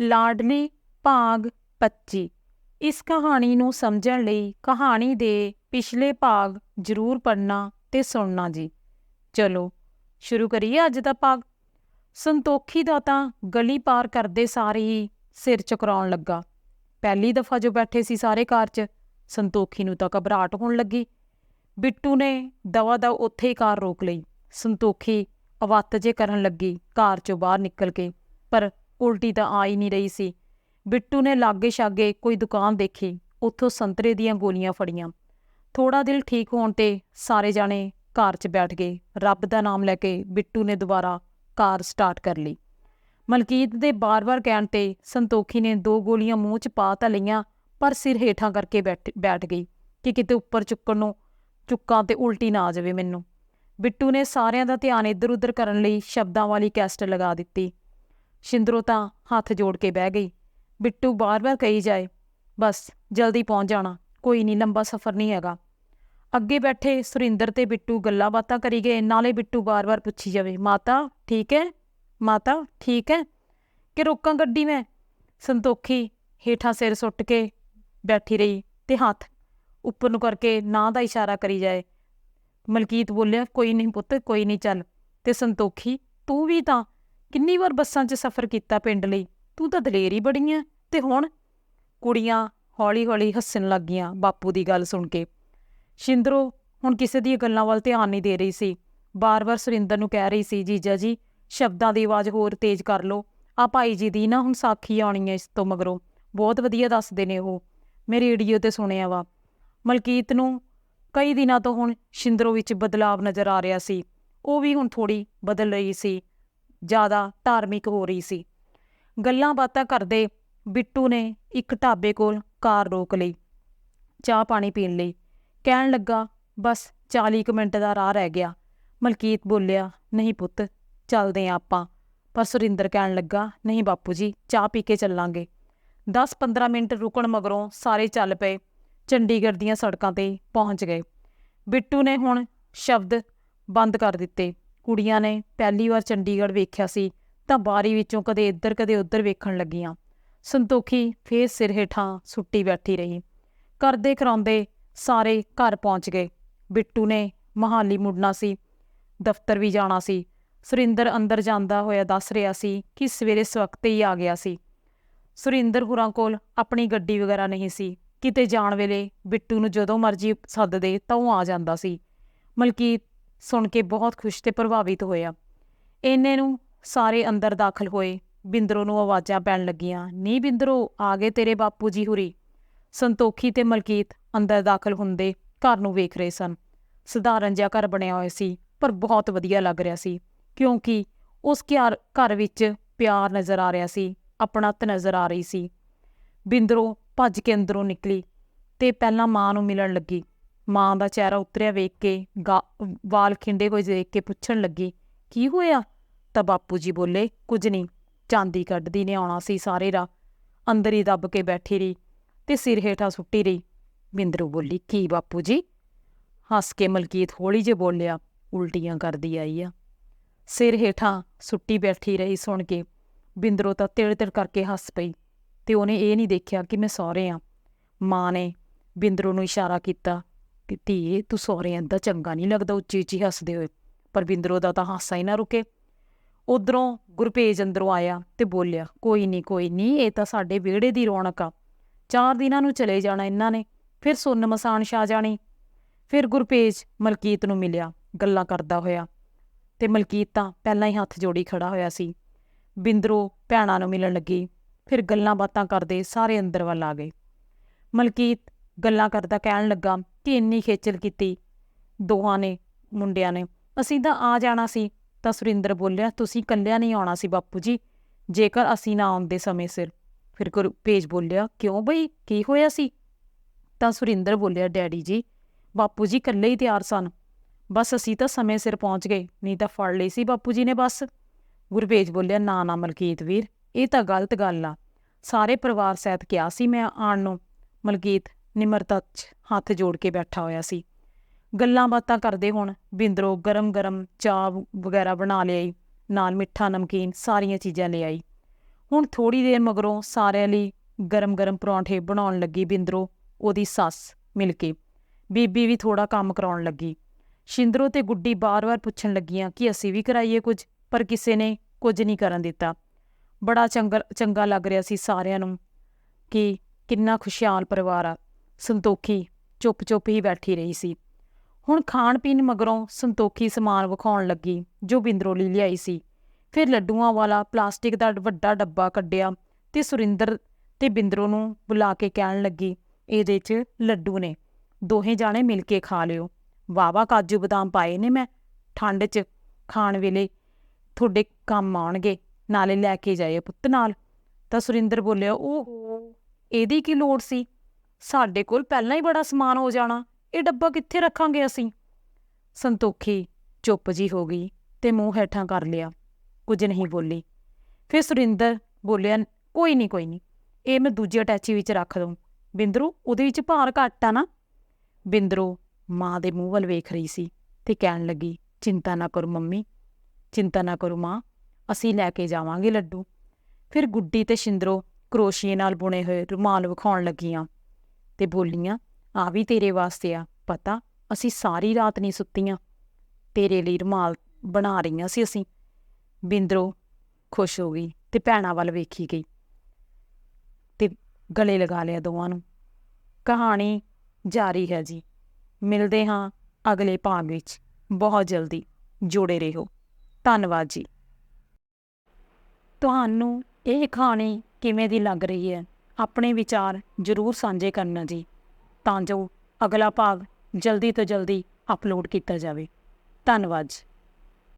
ਲਾਡਲੀ ਭਾਗ 25 ਇਸ ਕਹਾਣੀ ਨੂੰ ਸਮਝਣ ਲਈ ਕਹਾਣੀ ਦੇ ਪਿਛਲੇ ਭਾਗ ਜ਼ਰੂਰ ਪੜ੍ਹਨਾ ਤੇ ਸੁਣਨਾ ਜੀ। ਚਲੋ, ਸ਼ੁਰੂ ਕਰੀਏ ਅੱਜ ਦਾ ਭਾਗ। ਸੰਤੋਖੀ ਦਾ ਤਾਂ ਗਲੀ ਪਾਰ ਕਰਦੇ ਸਾਰੇ ਹੀ ਸਿਰ ਚਕਰਾਉਣ ਲੱਗਾ। ਪਹਿਲੀ ਦਫਾ ਜੋ ਬੈਠੇ ਸੀ ਸਾਰੇ ਕਾਰ 'ਚ, ਸੰਤੋਖੀ ਨੂੰ ਤਾਂ ਘਬਰਾਹਟ ਹੋਣ ਲੱਗੀ। ਬਿੱਟੂ ਨੇ ਦਵਾ ਦਾ ਉੱਥੇ ਹੀ ਕਾਰ ਰੋਕ ਲਈ। ਸੰਤੋਖੀ ਅਵੱਤ ਜੇ ਕਰਨ ਲੱਗੀ, ਕਾਰ 'ਚੋਂ ਬਾਹਰ ਨਿਕਲ ਕੇ। ਪਰ ਉਲਟੀ ਤਾਂ ਆ ਹੀ ਨਹੀਂ ਰਹੀ ਸੀ। ਬਿੱਟੂ ਨੇ ਲਾਗੇ ਛਾਗੇ ਕੋਈ ਦੁਕਾਨ ਦੇਖੀ। ਉੱਥੋਂ ਸੰਤਰੇ ਦੀਆਂ ਗੋਲੀਆਂ ਫੜੀਆਂ। ਥੋੜਾ ਦਿਲ ਠੀਕ ਹੋਣ ਤੇ ਸਾਰੇ ਜਾਣੇ ਕਾਰ 'ਚ ਬੈਠ ਗਏ। ਰੱਬ ਦਾ ਨਾਮ ਲੈ ਕੇ ਬਿੱਟੂ ਨੇ ਦੁਬਾਰਾ ਕਾਰ ਸਟਾਰਟ ਕਰ ਲਈ। ਮਲਕੀਤ ਦੇ ਬਾਰ-ਬਾਰ ਕਹਿਣ ਤੇ ਸੰਤੋਖੀ ਨੇ ਦੋ ਗੋਲੀਆਂ ਮੂੰਹ 'ਚ ਪਾ ਤਾਂ ਲਈਆਂ, ਪਰ ਸਿਰ ਹੇਠਾਂ ਕਰਕੇ ਬੈਠ ਬੈਠ ਗਈ ਕਿ ਕਿਤੇ ਉੱਪਰ ਚੁੱਕਣ ਨੂੰ ਚੁੱਕਾਂ ਤੇ ਉਲਟੀ ਨਾ ਆ ਜਾਵੇ ਮੈਨੂੰ। ਬਿੱਟੂ ਨੇ ਸਾਰਿਆਂ ਦਾ ਧਿਆਨ ਇੱਧਰ-ਉੱਧਰ ਕਰਨ ਲਈ ਸ਼ਬਦਾਂ ਵਾਲੀ ਕੈਸਟ ਲਗਾ ਦਿੱਤੀ। ਸ਼ਿੰਦਰੋ ਤਾਂ ਹੱਥ ਜੋੜ ਕੇ ਬਹਿ ਗਈ। ਬਿੱਟੂ ਬਾਰ-ਬਾਰ ਕਹੀ ਜਾਏ, ਬਸ, ਜਲਦੀ ਪਹੁੰਚ ਜਾਣਾ, ਕੋਈ ਨਹੀਂ, ਲੰਬਾ ਸਫ਼ਰ ਨਹੀਂ ਹੈਗਾ। ਅੱਗੇ ਬੈਠੇ ਸੁਰਿੰਦਰ ਤੇ ਬਿੱਟੂ ਗੱਲਾਂ ਬਾਤਾਂ ਕਰੀ ਗਏ, ਨਾਲੇ ਬਿੱਟੂ ਬਾਰ-ਬਾਰ ਪੁੱਛੀ ਜਾਵੇ, ਮਾਤਾ, ਠੀਕ ਹੈ? ਮਾਤਾ, ਠੀਕ ਹੈ? ਕਿ ਰੋਕਾਂ ਗੱਡੀ ਮੈਂ? ਸੰਤੋਖੀ ਹੇਠਾਂ ਸਿਰ ਸੁੱਟ ਕੇ ਬੈਠੀ ਰਹੀ ਤੇ ਹੱਥ ਉੱਪਰ ਨੂੰ ਕਰਕੇ ਨਾਂ ਦਾ ਇਸ਼ਾਰਾ ਕਰੀ ਜਾਏ। ਮਲਕੀਤ ਬੋਲਿਆ, ਕੋਈ ਨਹੀਂ ਪੁੱਤ, ਕੋਈ ਨਹੀਂ, ਚੱਲ। ਤੇ ਸੰਤੋਖੀ, ਤੂੰ ਵੀ ਤਾਂ ਕਿੰਨੀ ਵਾਰ ਬੱਸਾਂ 'ਚ ਸਫ਼ਰ ਕੀਤਾ ਪਿੰਡ ਲਈ? ਤੂੰ ਤਾਂ ਦਲੇਰ ਹੀ ਬੜੀ ਐ ਤੇ ਹੁਣ? ਕੁੜੀਆਂ ਹੌਲੀ-ਹੌਲੀ ਹੱਸਣ ਲੱਗੀਆਂ ਬਾਪੂ ਦੀ ਗੱਲ ਸੁਣ ਕੇ। ਸ਼ਿੰਦਰੋ, ਹੁਣ ਕਿਸੇ ਦੀਆਂ ਗੱਲਾਂ ਵੱਲ ਧਿਆਨ ਨਹੀਂ ਦੇ ਰਹੀ ਸੀ। ਬਾਰ-ਬਾਰ ਸੁਰਿੰਦਰ ਨੂੰ ਕਹਿ ਰਹੀ ਸੀ, ਜੀਜਾ ਜੀ, ਸ਼ਬਦਾਂ ਦੀ ਆਵਾਜ਼ ਹੋਰ ਤੇਜ਼ ਕਰ ਲਓ। ਆ ਭਾਈ ਜੀ ਦੀ ਨਾ ਹੁਣ ਸਾਖੀ ਆਉਣੀ ਹੈ ਇਸ ਤੋਂ ਮਗਰੋਂ। ਬਹੁਤ ਵਧੀਆ ਦੱਸਦੇ ਨੇ ਉਹ। ਮੈਂ ਰੇਡੀਓ ਤੇ ਸੁਣਿਆ ਵਾ। ਮਲਕੀਤ ਨੂੰ ਕਈ ਦਿਨਾਂ ਤੋਂ ਹੁਣ ਸ਼ਿੰਦਰੋ ਵਿੱਚ ਬਦਲਾਵ ਨਜ਼ਰ ਆ ਰਿਹਾ ਸੀ। ਉਹ ਵੀ ਹੁਣ ਥੋੜੀ ਬਦਲ ਰਹੀ ਸੀ। ਜ਼ਿਆਦਾ ਧਾਰਮਿਕ ਹੋ ਰਹੀ ਸੀ। ਗੱਲਾਂ ਬਾਤਾਂ ਕਰਦੇ ਬਿੱਟੂ ਨੇ ਇੱਕ ਢਾਬੇ ਕੋਲ ਕਾਰ ਰੋਕ ਲਈ, ਚਾਹ ਪਾਣੀ ਪੀਣ ਲਈ। ਕਹਿਣ ਲੱਗਾ, ਬਸ 40 ਕੁ ਮਿੰਟ ਦਾ ਰਾਹ ਰਹਿ ਗਿਆ। ਮਲਕੀਤ ਬੋਲਿਆ, ਨਹੀਂ ਪੁੱਤ, ਚੱਲਦੇ ਆਂ ਆਪਾਂ। ਪਰ ਸੁਰਿੰਦਰ ਕਹਿਣ ਲੱਗਾ, ਨਹੀਂ ਬਾਪੂ ਜੀ, ਚਾਹ ਪੀ ਕੇ ਚੱਲਾਂਗੇ। 10-15 ਮਿੰਟ ਰੁਕਣ ਮਗਰੋਂ ਸਾਰੇ ਚੱਲ ਪਏ, ਚੰਡੀਗੜ੍ਹ ਦੀਆਂ ਸੜਕਾਂ ਤੇ ਪਹੁੰਚ ਗਏ। ਬਿੱਟੂ ਨੇ ਹੁਣ ਸ਼ਬਦ ਬੰਦ ਕਰ ਦਿੱਤੇ। ਕੁੜੀਆਂ ਨੇ ਪਹਿਲੀ ਵਾਰ ਚੰਡੀਗੜ੍ਹ ਵੇਖਿਆ ਸੀ, ਤਾਂ ਬਾਰੀ ਵਿੱਚੋਂ ਕਦੇ ਇੱਧਰ, ਕਦੇ ਉੱਧਰ ਵੇਖਣ ਲੱਗੀਆਂ। ਸੰਤੋਖੀ ਫੇਰ ਸਿਰ ਹੇਠਾਂ ਸੁੱਟੀ ਬੈਠੀ ਰਹੀ। ਕਰਦੇ ਕਰਾਉਂਦੇ ਸਾਰੇ ਘਰ ਪਹੁੰਚ ਗਏ। ਬਿੱਟੂ ਨੇ ਮਹਾਲੀ ਮੁੜਨਾ ਸੀ, ਦਫ਼ਤਰ ਵੀ ਜਾਣਾ ਸੀ। ਸੁਰਿੰਦਰ ਅੰਦਰ ਜਾਂਦਾ ਹੋਇਆ ਦੱਸ ਰਿਹਾ ਸੀ ਕਿ ਸਵੇਰੇ ਸਵਖਤੇ ਹੀ ਆ ਗਿਆ ਸੀ। ਸੁਰਿੰਦਰ ਹੁਰਾਂ ਕੋਲ ਆਪਣੀ ਗੱਡੀ ਵਗੈਰਾ ਨਹੀਂ ਸੀ। ਕਿਤੇ ਜਾਣ ਵੇਲੇ ਬਿੱਟੂ ਨੂੰ ਜਦੋਂ ਮਰਜ਼ੀ ਸੱਦਦੇ ਤਾਂ ਉਹ ਆ ਜਾਂਦਾ ਸੀ। ਮਲਕੀਤ ਸੁਣ ਕੇ ਬਹੁਤ ਖੁਸ਼ ਤੇ ਪ੍ਰਭਾਵਿਤ ਹੋਇਆ ਇੰਨੇ ਨੂੰ ਸਾਰੇ ਅੰਦਰ ਦਾਖਲ ਹੋਏ, ਬਿੰਦਰੋ ਨੂੰ ਆਵਾਜ਼ਾਂ ਪੈਣ ਲੱਗੀਆਂ, ਨੀ ਬਿੰਦਰੋ, ਆ ਗਏ ਤੇਰੇ ਬਾਪੂ ਜੀ ਹੁਰੀ। ਸੰਤੋਖੀ ਤੇ ਮਲਕੀਤ ਅੰਦਰ ਦਾਖਲ ਹੁੰਦੇ ਘਰ ਨੂੰ ਵੇਖ ਰਹੇ ਸਨ। ਸਧਾਰਨ ਜਿਹਾ ਘਰ ਬਣਿਆ ਹੋਇਆ ਸੀ, ਪਰ ਬਹੁਤ ਵਧੀਆ ਲੱਗ ਰਿਹਾ ਸੀ, ਕਿਉਂਕਿ ਉਸ ਘਰ ਘਰ ਵਿੱਚ ਪਿਆਰ ਨਜ਼ਰ ਆ ਰਿਹਾ ਸੀ ਆਪਣਤ ਨਜ਼ਰ ਆ ਰਹੀ ਸੀ। ਬਿੰਦਰੋ ਭੱਜ ਕੇ ਅੰਦਰੋਂ ਨਿਕਲੀ ਤੇ ਪਹਿਲਾਂ ਮਾਂ ਨੂੰ ਮਿਲਣ ਲੱਗੀ। ਮਾਂ ਦਾ ਚਿਹਰਾ ਉਤਰਿਆ ਵੇਖ ਕੇ ਵਾਲ ਖਿੰਡੇ ਹੋਏ ਦੇਖ ਕੇ ਪੁੱਛਣ ਲੱਗੀ, ਕੀ ਹੋਇਆ? ਤਾਂ ਬਾਪੂ ਜੀ ਬੋਲੇ, ਕੁਝ ਨਹੀਂ, ਚਾਂਦੀ ਕੱਢਦੀ ਨੇ, ਆਉਣਾ ਸੀ ਸਾਰੇ ਰਾ ਅੰਦਰ ਹੀ ਦੱਬ ਕੇ ਬੈਠੀ ਰਹੀ ਤੇ ਸਿਰ ਹੇਠਾਂ ਸੁੱਟੀ ਰਹੀ। ਬਿੰਦਰੂ ਬੋਲੀ, ਕੀ ਬਾਪੂ ਜੀ? ਹੱਸ ਕੇ ਮਲਕੀਤ ਹੌਲੀ ਜੇ ਬੋਲਿਆ, ਉਲਟੀਆਂ ਕਰਦੀ ਆਈ ਆ। ਸਿਰ ਹੇਠਾਂ ਸੁੱਟੀ ਬੈਠੀ ਰਹੀ ਸੁਣ ਕੇ। ਬਿੰਦਰੋ ਤਾਂ ਤਿੜ ਤਿੜ ਕਰਕੇ ਹੱਸ ਪਈ ਤੇ ਉਹਨੇ ਇਹ ਨਹੀਂ ਦੇਖਿਆ ਕਿ ਮੈਂ ਸਹੁਰੇ ਆ। ਮਾਂ ਨੇ ਬਿੰਦਰੋ ਨੂੰ ਇਸ਼ਾਰਾ ਕੀਤਾ ਕਿ ਧੀਏ ਤੂੰ ਸਹੁਰੇ ਅੰਦਾ ਚੰਗਾ ਨਹੀਂ ਲੱਗਦਾ, ਉੱਚੀ ਉੱਚੀ ਹੱਸਦੇ ਹੋਏ। ਪਰ ਬਿੰਦਰੋ ਦਾ ਤਾਂ ਹਾਸਾ ਹੀ ਨਾ ਰੁਕੇ। ਉਧਰੋਂ ਗੁਰਪੇਜ ਅੰਦਰੋਂ ਆਇਆ ਤੇ ਬੋਲਿਆ, ਕੋਈ ਨਹੀਂ ਕੋਈ ਨਹੀਂ ਇਹ ਤਾਂ ਸਾਡੇ ਵਿਹੜੇ ਦੀ ਰੌਣਕ ਆ। ਚਾਰ ਦਿਨਾਂ ਨੂੰ ਚਲੇ ਜਾਣਾ ਇਹਨਾਂ ਨੇ, ਫਿਰ ਸੁੰਨ ਮਸਾਨ ਛਾ ਜਾਣੀ। ਫਿਰ ਗੁਰਪੇਜ ਮਲਕੀਤ ਨੂੰ ਮਿਲਿਆ, ਗੱਲਾਂ ਕਰਦਾ ਹੋਇਆ। ਤੇ ਮਲਕੀਤ ਤਾਂ ਪਹਿਲਾਂ ਹੀ ਹੱਥ ਜੋੜੀ ਖੜਾ ਹੋਇਆ ਸੀ। ਬਿੰਦਰੋ ਭੈਣਾਂ ਨੂੰ ਮਿਲਣ ਲੱਗੀ, ਫਿਰ ਗੱਲਾਂ ਬਾਤਾਂ ਕਰਦੇ ਸਾਰੇ ਅੰਦਰ ਵੱਲ ਆ ਗਏ। ਮਲਕੀਤ ਗੱਲਾਂ ਕਰਦਾ ਕਹਿਣ ਲੱਗਾ ਕਿ ਇੰਨੀ ਖੇਚਲ ਕੀਤੀ, ਦੋਹਾਂ ਨੇ, ਮੁੰਡਿਆਂ ਨੇ। ਅਸੀਂ ਤਾਂ ਆ ਜਾਣਾ ਸੀ। ਤਾਂ ਸੁਰਿੰਦਰ ਬੋਲਿਆ, ਤੁਸੀਂ ਕੱਲਿਆਂ ਨਹੀਂ ਆਉਣਾ ਸੀ ਬਾਪੂ ਜੀ। ਜੇਕਰ ਅਸੀਂ ਨਾ ਆਉਂਦੇ ਸਮੇਂ ਸਿਰ। ਫਿਰ ਗੁਰਪੇਜ ਬੋਲਿਆ, ਕਿਉਂ ਬਈ? ਕੀ ਹੋਇਆ ਸੀ? ਤਾਂ ਸੁਰਿੰਦਰ ਬੋਲਿਆ, ਡੈਡੀ ਜੀ, ਬਾਪੂ ਜੀ ਇਕੱਲੇ ਹੀ ਤਿਆਰ ਸਨ। ਬਸ ਅਸੀਂ ਤਾਂ ਸਮੇਂ ਸਿਰ ਪਹੁੰਚ ਗਏ, ਨਹੀਂ ਤਾਂ ਫੜ ਲਈ ਸੀ ਬਾਪੂ ਜੀ ਨੇ ਬਸ। ਗੁਰਪੇਜ ਬੋਲਿਆ, ਨਾ ਨਾ ਮਲਕੀਤ ਵੀਰ, ਇਹ ਤਾਂ ਗਲਤ ਗੱਲ ਆ। ਸਾਰੇ ਪਰਿਵਾਰ ਸਹਿਤ ਕਿਹਾ ਸੀ ਮੈਂ ਆਣ ਨੂੰ। ਮਲਕੀਤ, ਨਿਮਰਤਾ 'ਚ। ਹੱਥ ਜੋੜ ਕੇ ਬੈਠਾ ਹੋਇਆ ਸੀ। ਗੱਲਾਂ ਬਾਤਾਂ ਕਰਦੇ ਹੁਣ ਬਿੰਦਰੋ ਗਰਮ-ਗਰਮ ਚਾਹ ਵਗੈਰਾ ਬਣਾ ਲਿਆਈ, ਨਾਲ ਮਿੱਠਾ ਨਮਕੀਨ ਸਾਰੀਆਂ ਚੀਜ਼ਾਂ ਲੈ ਆਈ। ਹੁਣ ਥੋੜੀ ਦੇਰ ਮਗਰੋਂ ਸਾਰਿਆਂ ਲਈ ਗਰਮ-ਗਰਮ ਪਰੌਂਠੇ ਬਣਾਉਣ ਲੱਗੀ ਬਿੰਦਰੋ, ਉਹਦੀ ਸੱਸ ਮਿਲ ਕੇ। ਬੀਬੀ ਵੀ ਥੋੜਾ ਕੰਮ ਕਰਾਉਣ ਲੱਗੀ। ਸ਼ਿੰਦਰੋ ਤੇ ਗੁੱਡੀ ਬਾਰ-ਬਾਰ ਪੁੱਛਣ ਲੱਗੀਆਂ ਕਿ ਅਸੀਂ ਵੀ ਕਰਾਈਏ ਕੁਝ, ਪਰ ਕਿਸੇ ਨੇ ਕੁਝ ਨਹੀਂ ਕਰਨ ਦਿੱਤਾ। ਬੜਾ ਚੰਗਾ ਚੰਗਾ ਲੱਗ ਰਿਹਾ ਸੀ ਸਾਰਿਆਂ ਨੂੰ ਕਿ ਕਿੰਨਾ ਖੁਸ਼ਹਾਲ ਪਰਿਵਾਰ ਆ। ਸੰਤੋਖੀ ਚੁੱਪ-ਚੁੱਪ ਹੀ ਬੈਠੀ ਰਹੀ ਸੀ। ਹੁਣ ਖਾਣ ਪੀਣ ਮਗਰੋਂ ਸੰਤੋਖੀ ਸਮਾਨ ਵਿਖਾਉਣ ਲੱਗੀ, ਜੋ ਬਿੰਦਰੋਂ ਲਈ ਲਿਆਈ ਸੀ। ਫਿਰ ਲੱਡੂਆਂ ਵਾਲਾ ਪਲਾਸਟਿਕ ਦਾ ਵੱਡਾ ਡੱਬਾ ਕੱਢਿਆ ਤੇ ਸੁਰਿੰਦਰ ਤੇ ਬਿੰਦਰੋਂ ਨੂੰ ਬੁਲਾ ਕੇ ਕਹਿਣ ਲੱਗੀ, ਇਹਦੇ 'ਚ ਲੱਡੂ ਨੇ। ਦੋਹੇ ਜਾਣੇ ਮਿਲ ਕੇ ਖਾ ਲਿਓ। ਵਾਵਾ ਕਾਜੂ ਬਦਾਮ ਪਾਏ ਨੇ ਮੈਂ। ਠੰਡ 'ਚ ਖਾਣ ਵੇਲੇ ਤੁਹਾਡੇ ਕੰਮ ਆਉਣਗੇ। ਨਾਲੇ ਲੈ ਕੇ ਜਾਏ ਪੁੱਤ ਨਾਲ। ਤਾਂ ਸੁਰਿੰਦਰ ਬੋਲਿਆ ਉਹ ਇਹਦੀ ਕੀ ਲੋੜ ਸੀ? ਸਾਡੇ ਕੋਲ ਪਹਿਲਾਂ ਹੀ ਬੜਾ ਸਮਾਨ ਹੋ ਜਾਣਾ, ਇਹ ਡੱਬਾ ਕਿੱਥੇ ਰੱਖਾਂਗੇ ਅਸੀਂ? ਸੰਤੋਖੀ ਚੁੱਪ ਜੀ ਹੋ ਗਈ ਤੇ ਮੂੰਹ ਹੇਠਾਂ ਕਰ ਲਿਆ। ਕੁਝ ਨਹੀਂ ਬੋਲੀ। ਫਿਰ ਸੁਰਿੰਦਰ ਬੋਲਿਆ, ਕੋਈ ਨਹੀਂ ਕੋਈ ਨਹੀਂ, ਇਹ ਮੈਂ ਦੂਜੀ ਅਟੈਚੀ ਵਿੱਚ ਰੱਖ ਦਊਂ। ਬਿੰਦਰੂ, ਉਹਦੇ ਵਿੱਚ ਭਾਰ ਘੱਟ ਆ ਨਾ? ਬਿੰਦਰੂ ਮਾਂ ਦੇ ਮੂੰਹ ਵੱਲ ਵੇਖ ਰਹੀ ਸੀ ਤੇ ਕਹਿਣ ਲੱਗੀ, ਚਿੰਤਾ ਨਾ ਕਰੋ ਮੰਮੀ, ਚਿੰਤਾ ਨਾ ਕਰੋ ਮਾਂ, ਅਸੀਂ ਲੈ ਕੇ ਜਾਵਾਂਗੇ ਲੱਡੂ। ਫਿਰ ਗੁੱਡੀ ਤੇ ਸ਼ਿੰਦਰੋ ਕਰੋਸ਼ੀਏ ਨਾਲ ਬੁਣੇ ਹੋਏ ਰੁਮਾਲ ਵਿਖਾਉਣ ਲੱਗੀਆਂ। ਤੇ ਬੋਲੀਆਂ, ਆ ਵੀ ਤੇਰੇ ਵਾਸਤੇ ਆ, ਪਤਾ? ਅਸੀਂ ਸਾਰੀ ਰਾਤ ਨਹੀਂ ਸੁੱਤੀਆਂ। ਤੇਰੇ ਲਈ ਰੁਮਾਲ ਬਣਾ ਰਹੀਆਂ ਸੀ ਅਸੀਂ। ਬਿੰਦਰੋ ਖੁਸ਼ ਹੋ ਗਈ ਤੇ ਭੈਣਾਂ ਵੱਲ ਵੇਖੀ ਗਈ ਤੇ ਗਲੇ ਲਗਾ ਲਿਆ ਦੋਵਾਂ ਨੂੰ। ਕਹਾਣੀ ਜਾਰੀ ਹੈ ਜੀ। ਮਿਲਦੇ ਹਾਂ ਅਗਲੇ ਭਾਗ ਵਿੱਚ। ਬਹੁਤ ਜਲਦੀ ਜੁੜੇ ਰਹੋ। ਧੰਨਵਾਦ ਜੀ। ਤੁਹਾਨੂੰ ਇਹ ਕਹਾਣੀ ਕਿਵੇਂ ਦੀ ਲੱਗ ਰਹੀ ਹੈ? ਆਪਣੇ ਵਿਚਾਰ ਜ਼ਰੂਰ ਸਾਂਝੇ ਕਰਨਾ ਜੀ, ਤਾਂ ਜੋ ਅਗਲਾ ਭਾਗ ਜਲਦੀ ਤੋਂ ਜਲਦੀ ਅਪਲੋਡ ਕੀਤਾ ਜਾਵੇ। ਧੰਨਵਾਦ ਜੀ।